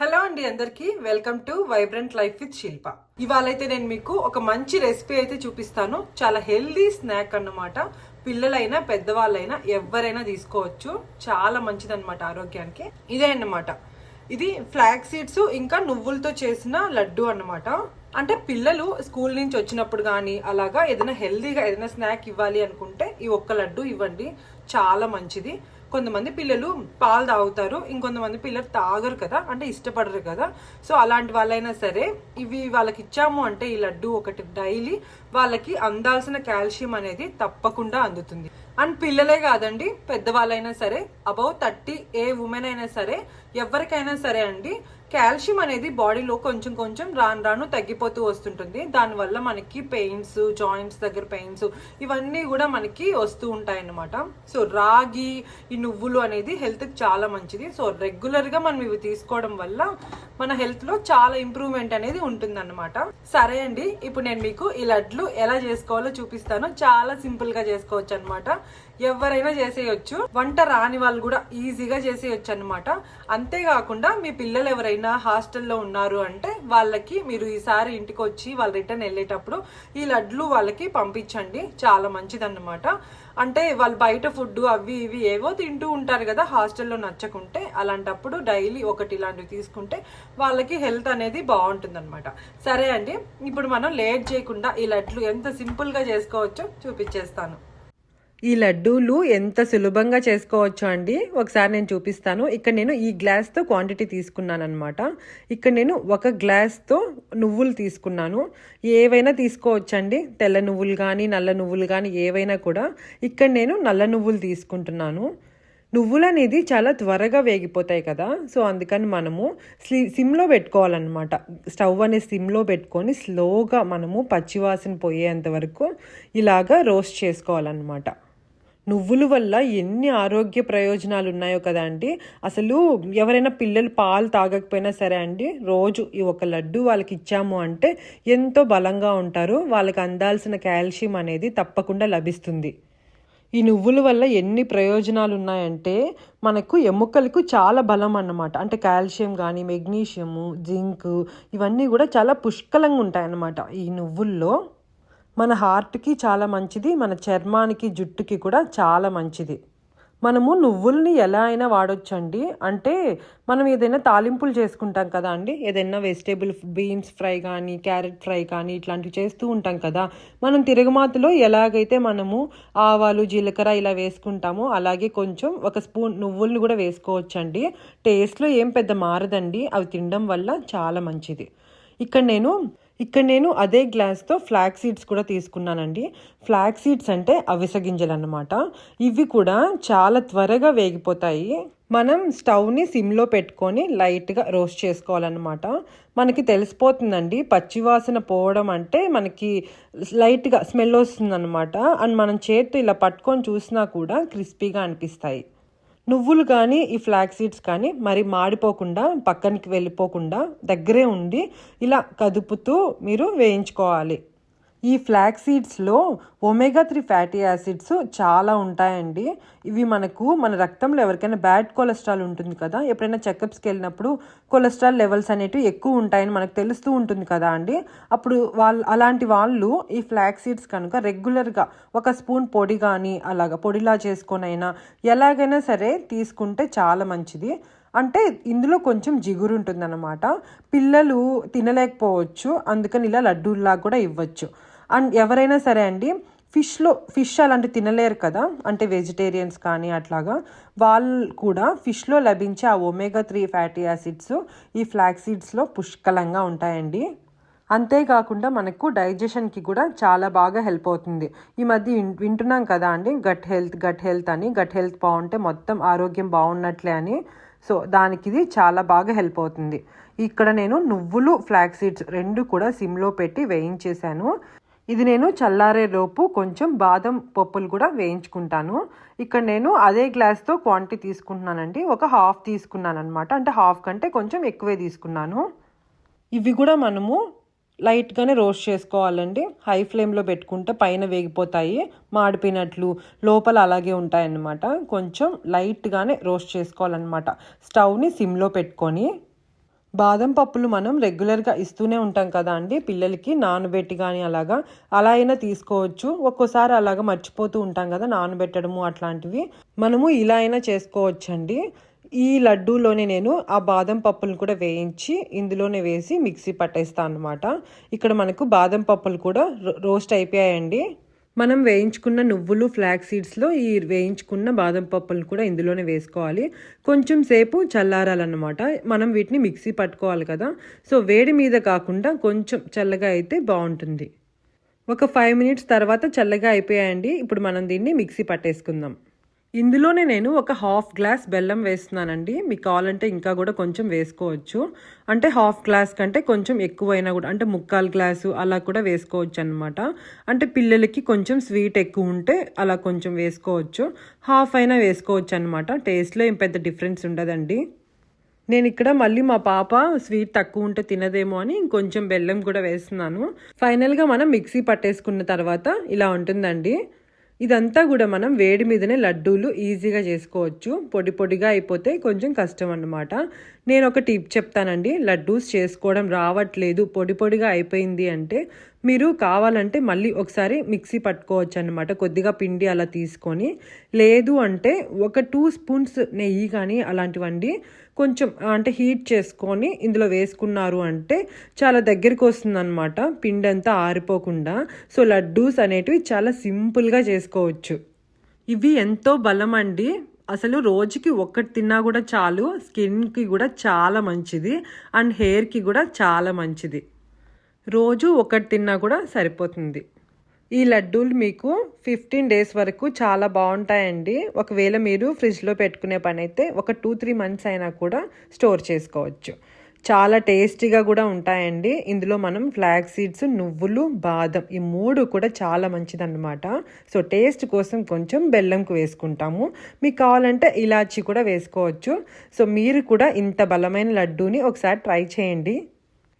Hello అండి అందరికి. Welcome to vibrant life with Shilpa. ఇవాళైతే నేను మీకు ఒక మంచి రెసిపీ అయితే చూపిస్తాను. చాలా హెల్దీ స్నాక్ అన్నమాట. పిల్లలైనా పెద్దవాళ్ళైనా ఎవరైనా తీసుకోవచ్చు. చాలా మంచిది అనమాట ఆరోగ్యానికి. ఇదే అన్నమాట. ఇది ఫ్లాక్ సీడ్స్ ఇంకా నువ్వులతో చేసిన లడ్డు అన్నమాట. అంటే పిల్లలు స్కూల్ నుంచి వచ్చినప్పుడు కానీ అలాగా ఏదైనా హెల్దీగా ఏదైనా స్నాక్ ఇవ్వాలి అనుకుంటే ఈ ఒక్క లడ్డు ఇవ్వండి. చాలా మంచిది. కొంతమంది పిల్లలు పాలు తాగుతారు ఇంకొంతమంది పిల్లలు తాగరు కదా అంటే ఇష్టపడరు కదా. సో అలాంటి వాళ్ళైనా సరే ఇవి వాళ్ళకి ఇచ్చాము అంటే ఈ లడ్డు ఒకటి డైలీ వాళ్ళకి అందాల్సిన కాల్షియం అనేది తప్పకుండా అందుతుంది. అండ్ పిల్లలే కాదండి పెద్దవాళ్ళైనా సరే అబౌవ్ థర్టీ ఏ ఉమెన్ అయినా సరే ఎవరికైనా సరే అండి కాల్షియం అనేది బాడీలో కొంచెం కొంచెం రాను రాను తగ్గిపోతూ వస్తుంటుంది. దానివల్ల మనకి పెయిన్స్ జాయింట్స్ దగ్గర పెయిన్స్ ఇవన్నీ కూడా మనకి వస్తూ ఉంటాయి అన్నమాట సో రాగి ఈ నువ్వులు అనేది హెల్త్కి చాలా మంచిది. సో రెగ్యులర్గా మనం ఇవి తీసుకోవడం వల్ల మన హెల్త్లో చాలా ఇంప్రూవ్మెంట్ అనేది ఉంటుందన్నమాట. సరే అండి ఇప్పుడు నేను మీకు ఈ లడ్లు ఎలా చేసుకోవాలో చూపిస్తాను. చాలా సింపుల్గా చేసుకోవచ్చు అనమాట ఎవరైనా చేసేయచ్చు. వంట రాని వాళ్ళు కూడా ఈజీగా చేసేయచ్చు అనమాట అంతేకాకుండా మీ పిల్లలు ఎవరైనా హాస్టల్లో ఉన్నారు అంటే వాళ్ళకి మీరు ఈసారి ఇంటికి వచ్చి వాళ్ళు రిటర్న్ వెళ్ళేటప్పుడు ఈ లడ్లు వాళ్ళకి పంపించండి. చాలా మంచిదన్నమాట. అంటే వాళ్ళు బయట ఫుడ్ అవి ఇవి ఏవో తింటూ ఉంటారు కదా హాస్టల్లో నచ్చకుంటే. అలాంటప్పుడు డైలీ ఒకటి ఇలాంటివి తీసుకుంటే వాళ్ళకి హెల్త్ అనేది బాగుంటుంది సరే అండి ఇప్పుడు మనం లేట్ చేయకుండా ఈ లడ్లు ఎంత సింపుల్గా చేసుకోవచ్చో చూపించేస్తాను. ఈ లడ్డూలు ఎంత సులభంగా చేసుకోవచ్చు అండి ఒకసారి నేను చూపిస్తాను. ఇక్కడ నేను ఈ గ్లాస్తో క్వాంటిటీ తీసుకున్నాను అనమాట ఇక్కడ నేను ఒక గ్లాస్తో నువ్వులు తీసుకున్నాను. ఏవైనా తీసుకోవచ్చండి? తెల్ల నువ్వులు కానీ నల్ల నువ్వులు కానీ ఏవైనా కూడా. ఇక్కడ నేను నల్ల నువ్వులు తీసుకుంటున్నాను. నువ్వులు అనేది చాలా త్వరగా వేగిపోతాయి కదా సో అందుకని మనము స్లీ సిమ్లో పెట్టుకోవాలన్నమాట. స్టవ్ అనేది సిమ్లో పెట్టుకొని స్లోగా మనము పచ్చివాసన పోయేంత వరకు ఇలాగా రోస్ట్ చేసుకోవాలన్నమాట. నువ్వుల వల్ల ఎన్ని ఆరోగ్య ప్రయోజనాలు ఉన్నాయో కదా అండి. అసలు ఎవరైనా పిల్లలు పాలు తాగకపోయినా సరే అండి రోజు ఈ ఒక లడ్డు వాళ్ళకి ఇచ్చాము అంటే ఎంతో బలంగా ఉంటారు. వాళ్ళకి అందాల్సిన కాల్షియం అనేది తప్పకుండా లభిస్తుంది. ఈ నువ్వుల వల్ల ఎన్ని ప్రయోజనాలు ఉన్నాయంటే మనకు ఎముకలకు చాలా బలం అన్నమాట. అంటే కాల్షియం కానీ మెగ్నీషియము జింక్ ఇవన్నీ కూడా చాలా పుష్కలంగా ఉంటాయన్నమాట ఈ నువ్వుల్లో. మన హార్ట్కి చాలా మంచిది మన చర్మానికి జుట్టుకి కూడా చాలా మంచిది. మనము నువ్వుల్ని ఎలా అయినా వాడొచ్చండి. అంటే మనం ఏదైనా తాలింపులు చేసుకుంటాం కదా అండి ఏదైనా వెజిటేబుల్ బీన్స్ ఫ్రై కానీ క్యారెట్ ఫ్రై కానీ ఇట్లాంటివి చేస్తూ ఉంటాం కదా మనం తిరగమాతలో ఎలాగైతే మనము ఆవాలు జీలకర్ర ఇలా వేసుకుంటామో అలాగే కొంచెం ఒక స్పూన్ నువ్వుల్ని కూడా వేసుకోవచ్చండి. టేస్ట్లో ఏం పెద్ద మారదండి అవి తినడం వల్ల చాలా మంచిది. ఇక్కడ నేను ఇక్కడ నేను అదే గ్లాస్తో ఫ్లాక్ సీడ్స్ కూడా తీసుకున్నానండి. ఫ్లాక్ సీడ్స్ అంటే అవిసె గింజలు అన్నమాట ఇవి కూడా చాలా త్వరగా వేగిపోతాయి. మనం స్టవ్ని సిమ్లో పెట్టుకొని లైట్గా రోస్ట్ చేసుకోవాలన్నమాట. మనకి తెలిసిపోతుందండి పచ్చివాసన పోవడం అంటే మనకి లైట్గా స్మెల్ వస్తుందన్నమాట. అండ్ మనం చేత్తో ఇలా పట్టుకొని చూసినా కూడా క్రిస్పీగా అనిపిస్తాయి. నువ్వులు కానీ ఈ ఫ్లాక్ సీడ్స్ కానీ మరి మాడిపోకుండా పక్కనికి వెళ్ళిపోకుండా దగ్గరే ఉండి ఇలా కదుపుతూ మీరు వేయించుకోవాలి. ఈ ఫ్లాక్ సీడ్స్లో ఒమేగా త్రీ ఫ్యాటీ యాసిడ్స్ చాలా ఉంటాయండి. ఇవి మనకు మన రక్తంలో ఎవరికైనా బ్యాడ్ కొలెస్ట్రాల్ ఉంటుంది కదా ఎప్పుడైనా చెకప్స్కి వెళ్ళినప్పుడు కొలెస్ట్రాల్ లెవెల్స్ అనేటివి ఎక్కువ ఉంటాయని మనకు తెలుస్తూ ఉంటుంది కదా అండి. అప్పుడు వాళ్ళు అలాంటి వాళ్ళు ఈ ఫ్లాక్ సీడ్స్ కనుక రెగ్యులర్గా ఒక స్పూన్ పొడి కానీ అలాగ పొడిలా చేసుకొనైనా ఎలాగైనా సరే తీసుకుంటే చాలా మంచిది. అంటే ఇందులో కొంచెం జిగురు ఉంటుందన్నమాట. పిల్లలు తినలేకపోవచ్చు. అందుకని ఇలా లడ్డూల్లా కూడా ఇవ్వచ్చు. అండ్ ఎవరైనా సరే అండి ఫిష్లో ఫిష్ అలాంటి తినలేరు కదా. అంటే వెజిటేరియన్స్ కానీ అట్లాగా. వాళ్ళు కూడా ఫిష్లో లభించే ఆ ఒమేగా త్రీ ఫ్యాటీ యాసిడ్స్ ఈ ఫ్లాక్ సీడ్స్లో పుష్కలంగా ఉంటాయండి. అంతేకాకుండా మనకు డైజెషన్కి కూడా చాలా బాగా హెల్ప్ అవుతుంది. ఈ మధ్య వింటున్నాం కదా అండి గట్ హెల్త్ గట్ హెల్త్ అని. గట్ హెల్త్ బాగుంటే మొత్తం ఆరోగ్యం బాగున్నట్లే అని. సో దానికి ఇది చాలా బాగా హెల్ప్ అవుతుంది. ఇక్కడ నేను నువ్వులు ఫ్లాక్ సీడ్స్ రెండు కూడా సిమ్లో పెట్టి వేయించేశాను. ఇది నేను చల్లారే లోపు కొంచెం బాదం పప్పులు కూడా వేయించుకుంటాను. ఇక్కడ నేను అదే గ్లాస్తో క్వాంటిటీ తీసుకుంటున్నానండి. ఒక హాఫ్ తీసుకున్నాను అనమాట అంటే హాఫ్ కంటే కొంచెం ఎక్కువే తీసుకున్నాను. ఇవి కూడా మనము లైట్గానే రోస్ట్ చేసుకోవాలండి. హై ఫ్లేమ్లో పెట్టుకుంటే పైన వేగిపోతాయి. మాడిపోయినట్లు లోపల అలాగే ఉంటాయన్నమాట. కొంచెం లైట్గానే రోస్ట్ చేసుకోవాలన్నమాట. స్టవ్ని సిమ్లో పెట్టుకొని బాదం పప్పులు మనం రెగ్యులర్గా ఇస్తూనే ఉంటాం కదా అండి. పిల్లలకి నానబెట్టి కానీ అలాగా అలా అయినా తీసుకోవచ్చు. ఒక్కోసారి అలాగా మర్చిపోతూ ఉంటాం కదా నానబెట్టడము అట్లాంటివి. మనము ఇలా అయినా చేసుకోవచ్చండి. ఈ లడ్డూలోనే నేను ఆ బాదం పప్పులు కూడా వేయించి ఇందులోనే వేసి మిక్సీ పట్టేస్తాను అనమాట ఇక్కడ మనకు బాదం పప్పులు కూడా రోస్ట్ అయిపోయాయండి. మనం వేయించుకున్న నువ్వులు ఫ్లాక్ సీడ్స్లో ఈ వేయించుకున్న బాదం పప్పులు కూడా ఇందులోనే వేసుకోవాలి. కొంచెం సేపు చల్లారాలన్నమాట. మనం వీటిని మిక్సీ పట్టుకోవాలి కదా. సో వేడి మీద కాకుండా కొంచెం చల్లగా అయితే బాగుంటుంది. ఒక ఫైవ్ మినిట్స్ తర్వాత చల్లగా అయిపోయాయండి. ఇప్పుడు మనం దీన్ని మిక్సీ పట్టేసుకుందాం. ఇందులోనే నేను ఒక హాఫ్ గ్లాస్ బెల్లం వేస్తున్నానండి. మీకు కావాలంటే ఇంకా కూడా కొంచెం వేసుకోవచ్చు. అంటే హాఫ్ గ్లాస్ కంటే కొంచెం ఎక్కువైనా కూడా అంటే ముక్కాలు గ్లాసు అలా కూడా వేసుకోవచ్చు అనమాట అంటే పిల్లలకి కొంచెం స్వీట్ ఎక్కువ ఉంటే అలా కొంచెం వేసుకోవచ్చు. హాఫ్ అయినా వేసుకోవచ్చు అనమాట టేస్ట్లో ఏం పెద్ద డిఫరెన్స్ ఉండదండి. నేను ఇక్కడ మళ్ళీ మా పాప స్వీట్ తక్కువ ఉంటే తినదేమో అని ఇంకొంచెం బెల్లం కూడా వేస్తున్నాను. ఫైనల్గా మనం మిక్సీ పట్టేసుకున్న తర్వాత ఇలా ఉంటుందండి. ఇదంతా కూడా మనం వేడి మీదనే లడ్డూలు ఈజీగా చేసుకోవచ్చు. పొడి పొడిగా అయిపోతే కొంచెం కష్టం అన్నమాట. నేను ఒక టిప్ చెప్తానండి. లడ్డూస్ చేసుకోవడం రావట్లేదు. పొడి పొడిగా అయిపోయింది అంటే మీరు కావాలంటే మళ్ళీ ఒకసారి మిక్సీ పట్టుకోవచ్చు అనమాట కొద్దిగా పిండి అలా తీసుకొని లేదు అంటే ఒక టూ స్పూన్స్ నెయ్యి కానీ అలాంటివండి కొంచెం అంటే హీట్ చేసుకొని ఇందులో వేసుకున్నారు అంటే చాలా దగ్గరికి వస్తుందన్నమాట. పిండి అంతా ఆరిపోకుండా. సో లడ్డూస్ అనేటివి చాలా సింపుల్గా చేసుకోవచ్చు. ఇవి ఎంతో బలం అండి అసలు రోజుకి ఒక్కటి తిన్నా కూడా చాలు స్కిన్కి కూడా చాలా మంచిది అండ్ హెయిర్కి కూడా చాలా మంచిది. రోజు ఒకటి తిన్నా కూడా సరిపోతుంది. ఈ లడ్డూలు మీకు ఫిఫ్టీన్ డేస్ వరకు చాలా బాగుంటాయండి. ఒకవేళ మీరు ఫ్రిడ్జ్లో పెట్టుకునే పని అయితే ఒక టూ త్రీ మంత్స్ అయినా కూడా స్టోర్ చేసుకోవచ్చు. చాలా టేస్టీగా కూడా ఉంటాయండి. ఇందులో మనం ఫ్లాగ్ సీడ్స్ నువ్వులు బాదం ఈ మూడు కూడా చాలా మంచిదన్నమాట. సో టేస్ట్ కోసం కొంచెం బెల్లంకు వేసుకుంటాము. మీకు కావాలంటే ఇలాచి కూడా వేసుకోవచ్చు. సో మీరు కూడా ఇంత బలమైన లడ్డూని ఒకసారి ట్రై చేయండి.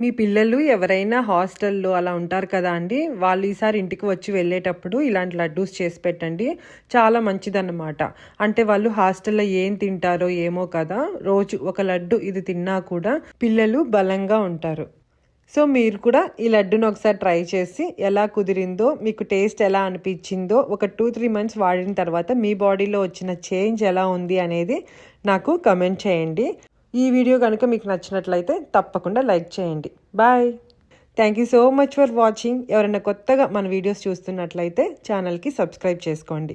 మీ పిల్లలు ఎవరైనా హాస్టల్లో అలా ఉంటారు కదా అండి వాళ్ళు ఈసారి ఇంటికి వచ్చి వెళ్ళేటప్పుడు ఇలాంటి లడ్డూస్ చేసి పెట్టండి. చాలా మంచిదన్నమాట. అంటే వాళ్ళు హాస్టల్లో ఏం తింటారో ఏమో కదా రోజు ఒక లడ్డు ఇది తిన్నా కూడా పిల్లలు బలంగా ఉంటారు. సో మీరు కూడా ఈ లడ్డును ఒకసారి ట్రై చేసి ఎలా కుదిరిందో మీకు టేస్ట్ ఎలా అనిపించిందో ఒక టూ త్రీ మంత్స్ వాడిన తర్వాత మీ బాడీలో వచ్చిన చేంజ్ ఎలా ఉంది అనేది నాకు కమెంట్ చేయండి. ఈ వీడియో కనుక మీకు నచ్చినట్లయితే తప్పకుండా లైక్ చేయండి. Bye thank you so much for watching ఎవరైనా కొత్తగా మన వీడియోస్ చూస్తున్నట్లయితే ఛానల్కి సబ్స్క్రైబ్ చేసుకోండి.